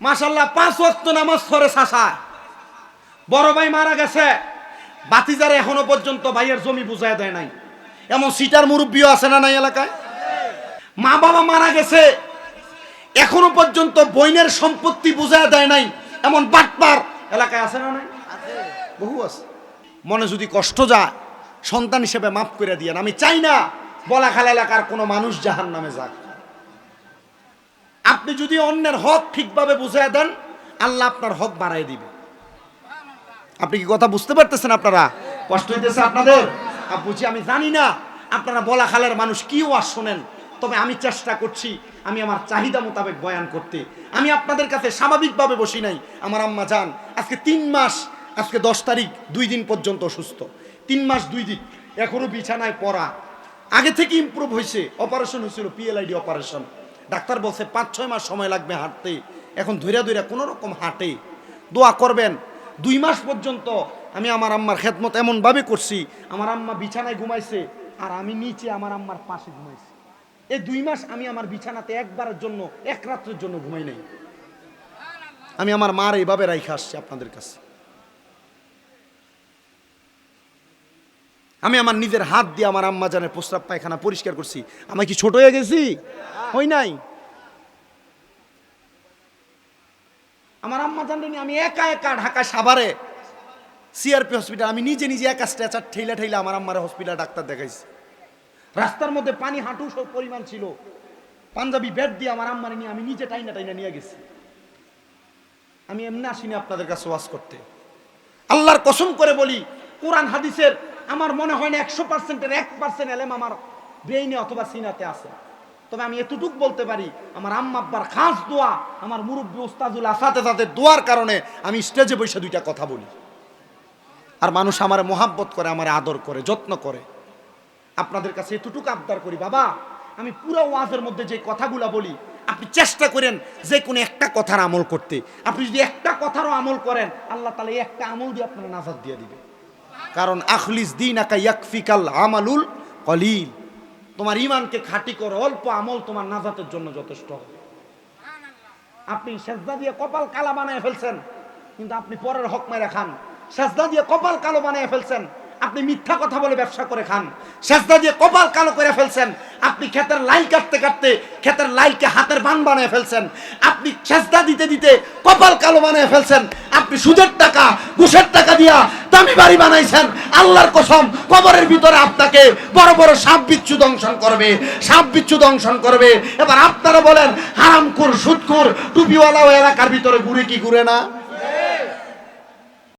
মাশাল্লাহ পাঁচ ওয়াক্ত নামাজ পড়ে শাসা বড় ভাই মারা গেছে। বাতিজারে এখনও পর্যন্ত ভাইয়ের জমি বুঝায় দেয় নাই। এমন সিটার মুরব্বীও আছে না নাই এলাকায়? মা বাবা মারা গেছে। এখনও পর্যন্ত বইনের সম্পত্তি বুঝায় দেয় নাই। এমন বাটপার এলাকায় আছে না নাই? বহু আছে। মনে যদি কষ্ট যায়, সন্তান হিসেবে মাফ করে দিয়েন। আমি চাই না, বলাখাল এলাকার কোনো মানুষ জাহান নামে যাক। আপনি যদি অন্যের হক ঠিকভাবে বুঝিয়ে দেন, আল্লাহ আপনার হক বাড়াই দিবে। আপনি কি কথা বুঝতে পারতেছেন আপনারা? কষ্ট হইতেছে আপনাদের? আর বুঝি আমি জানি না। আপনারা বলা খালের মানুষ কি ওয়াজ শোনেন? তবে আমি চেষ্টা করছি আমি আমার চাহিদা মোতাবেক বয়ান করতে। আমি আপনাদের কাছে স্বাভাবিকভাবে বসি নাই। আমার আম্মা যান, আজকে তিন মাস, আজকে দশ তারিখ, দুই দিন পর্যন্ত অসুস্থ। তিন মাস, দুই দিন। এখনও বিছানায় পড়া। আগে থেকে ইমপ্রুভ হয়েছে অপারেশন হয়েছিল পিএলআইডি অপারেশন ডাক্তার বলছে, পাঁচ, ছয় মাস সময় লাগবে হাঁটতে। এখন ধৈরা ধৈরা কোনো রকম হাঁটে। দোয়া করবেন। দুই মাস পর্যন্ত আমি আমার আম্মার খেদমত এমনভাবে করছি, আমার আম্মা বিছানায় ঘুমাইছে, আর আমি নিচে আমার আম্মার পাশে ঘুমাইছি। এই দুই মাস আমি আমার বিছানাতে একবারের জন্য, এক রাত্রের জন্য ঘুমাই নাই। আমি আমার মার এইভাবে রাইখে আসছি আপনাদের কাছে। আমি আমার নিজের হাত দিয়ে আমার আম্মা জানের প্রস্রাব পায়খানা পরিষ্কার করছি। আমি কি ছোট হয়ে গেছি? হই নাই। আমার আম্মা জানেনি আমি একা একা ঢাকা সাভারে সিআরপি হসপিটাল আমি নিজে নিজে একা স্ট্রেচার ঠেলা ঠেলা আমার আম্মার হসপিটাল ডাক্তার দেখাইছি। রাস্তার মধ্যে পানি হাঁটু সব পরিমাণ ছিল। পাঞ্জাবি বেড দিয়ে আমার আম্মারে নিয়ে আমি নিজে টাইনা টাইনা নিয়ে গেছি। আমি এমনি আসিনি আপনাদের কাছে ওয়াজ করতে। আল্লাহর কসম করে বলি, কোরআন, হাদিসের আমার মনে হয় না একশো পার্সেন্টের এক পার্সেন্ট এলেম আমার ব্রেইনে অথবা সিনাতে আছে। তবে আমি এতটুক বলতে পারি, আমার আম্মা, আব্বার খাস দোয়া, আমার মুরব্বী ওস্তাদুল আসাতে তাদের দোয়ার কারণে আমি স্টেজে বসে দুইটা কথা বলি। আর মানুষ আমার মোহাব্বত করে, আমার আদর করে, যত্ন করে। আপনাদের কাছে এতটুকু আবদার করি, বাবা, আমি পুরো ওয়াজের মধ্যে যে কথাগুলা বলি, আপনি চেষ্টা করেন যে কোনো একটা কথার আমল করতে। আপনি যদি একটা কথারও আমল করেন, আল্লাহ তালা একটা আমল দিয়ে আপনার নাজাদ দিয়ে দিবে। কারণ আখলিস দিন আকা ইয়াকফিকাল আমালুল কলিল। তোমার ইমানকে খাঁটি করো, অল্প আমল তোমার নাজাতের জন্য যথেষ্ট আপনি সেজদা দিয়ে কপাল কালা বানায় ফেলছেন, কিন্তু আপনি পরের হক মেরে খান। সেজদা দিয়ে কপাল কালো বানিয়ে ফেলছেন, আপনি মিথ্যা কথা বলে ব্যবসা করে খান। সেজদা দিয়ে কপাল কালো করে ফেলছেন, আপনি ক্ষেতের লাইল কাটতে কাটতে ক্ষেতের লাইলকে হাতের বান বানিয়ে ফেলছেন। আপনি সেজদা দিতে দিতে কপাল কালো বানিয়ে ফেলছেন, আপনি সুদের টাকা, ঘুষের টাকা দিয়া দামি বাড়ি বানাইছেন। আল্লাহর কসম, কবরের ভিতরে আপনাকে বড় বড় সাপ বিচ্ছু দংশন করবে, সাপ বিচ্ছু দংশন করবে। এবার আপনারা বলেন হারামকুর টুপিওয়ালা ও এলাকার ভিতরে ঘুরে কি ঘুরে না?